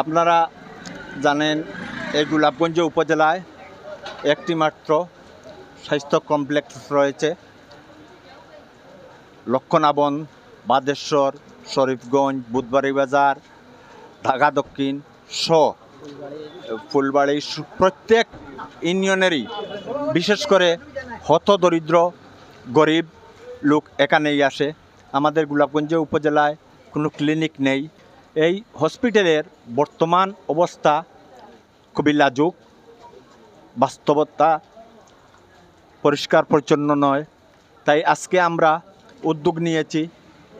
আপনারা জানেন, এই গোলাপগঞ্জ উপজেলায় একটি মাত্র স্বাস্থ্য কমপ্লেক্স রয়েছে। লক্ষণাবন, বাদেশ্বর, শরীফগঞ্জ, বুধবাড়ি বাজার, ঢাকা দক্ষিণ স ফুলবাড়ি, প্রত্যেক ইউনিয়নেরই বিশেষ করে হত দরিদ্র গরিব লোক এখানেই আসে। আমাদের গোলাপগঞ্জ উপজেলায় কোনো ক্লিনিক নেই। এই হসপিটালের বর্তমান অবস্থা খুবই লাজুক, বাস্তবতা পরিষ্কার পরিচ্ছন্ন নয়। তাই আজকে আমরা উদ্যোগ নিয়েছি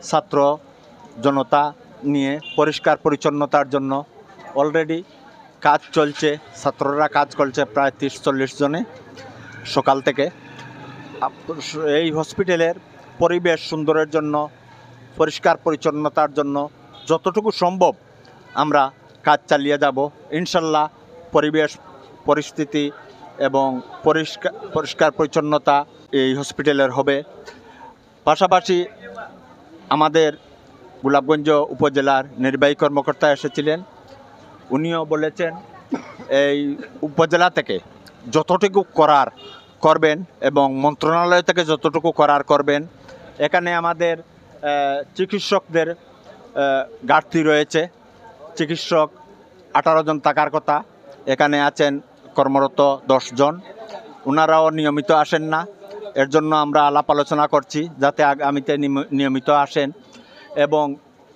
ছাত্র জনতা নিয়ে পরিষ্কার পরিচ্ছন্নতার জন্য। অলরেডি কাজ চলছে, ছাত্ররা কাজ করছে প্রায় তিরিশ চল্লিশ জনে সকাল থেকে। এই হসপিটালের পরিবেশ সুন্দরের জন্য, পরিষ্কার পরিচ্ছন্নতার জন্য যতটুকু সম্ভব আমরা কাজ চালিয়ে যাব। ইনশাল্লাহ পরিবেশ, পরিস্থিতি এবং পরিষ্কার পরিষ্কার পরিচ্ছন্নতা এই হসপিটালের হবে। পাশাপাশি আমাদের গোলাপগঞ্জ উপজেলার নির্বাহী কর্মকর্তা এসেছিলেন। উনিও বলেছেন, এই উপজেলা থেকে যতটুকু করার করবেন এবং মন্ত্রণালয় থেকে যতটুকু করার করবেন, এখানে আমাদের চিকিৎসকদের ঘাটতি রয়েছে। চিকিৎসক আঠারো জন থাকার কথা। এখানে আছেন কর্মরত জন। ওনারাও নিয়মিত আসেন না। এর জন্য আমরা আলাপ আলোচনা করছি যাতে আগামীতে নিয়মিত আসেন। এবং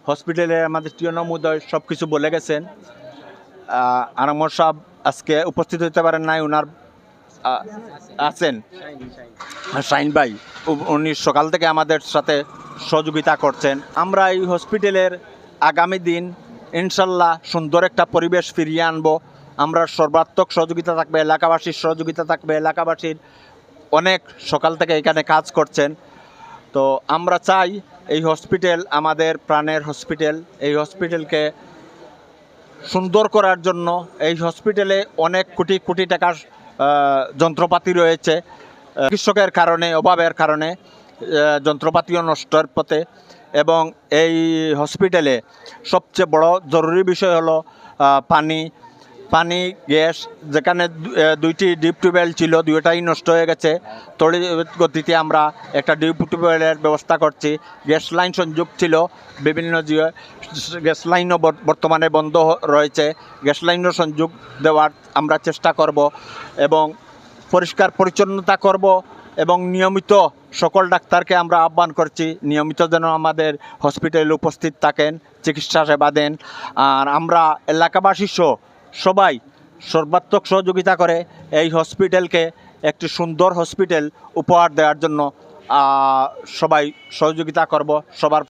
হসপিটালে আমাদের টিয়নমুদয় সব কিছু বলে গেছেন। আনামর সাহেব আজকে উপস্থিত হতে পারেন নাই ওনার আছেন। শাইন ভাই উনি সকাল থেকে আমাদের সাথে সহযোগিতা করছেন। আমরা এই হসপিটালের আগামী দিন ইনশাল্লাহ সুন্দর একটা পরিবেশ ফিরিয়ে আনব। আমরা সর্বাত্মক সহযোগিতা থাকবে, এলাকাবাসীর সহযোগিতা থাকবে, এলাকাবাসীর অনেক সকাল থেকে এখানে কাজ করছেন। তো আমরা চাই এই হসপিটাল আমাদের প্রাণের হসপিটাল এই হসপিটালকে সুন্দর করার জন্য এই হসপিটালে অনেক কোটি কোটি টাকার যন্ত্রপাতি রয়েছে। চিকিৎসকের কারণে, অভাবের কারণে যন্ত্রপাতিও নষ্টের পথে। এবং এই হসপিটালে সবচেয়ে বড় জরুরি বিষয় হলো পানি পানি, গ্যাস, যেখানে দুইটি ডিপ টিউবওয়েল ছিল, দুইটাই নষ্ট হয়ে গেছে। তড়ি গতিতে আমরা একটা ডিপ টিউবওয়েলের ব্যবস্থা করছি। গ্যাস লাইন সংযোগ ছিল, বিভিন্ন গ্যাস লাইনও বর- বর্তমানে বন্ধ রয়েছে। গ্যাস লাইনও সংযোগ দেওয়ার আমরা চেষ্টা করব এবং পরিষ্কার পরিচ্ছন্নতা করব এবং নিয়মিত সকল ডাক্তারকে আমরা আহ্বান করছি। নিয়মিত যেন আমাদের হসপিটালে উপস্থিত থাকেন, চিকিৎসা সেবা দেন। আর আমরা এলাকাবাসী সহ সবাই সর্বাত্মক সহযোগিতা করে এই হসপিটালকে একটি সুন্দর হসপিটাল উপহার দেওয়ার জন্য সবাই সহযোগিতা করব সবার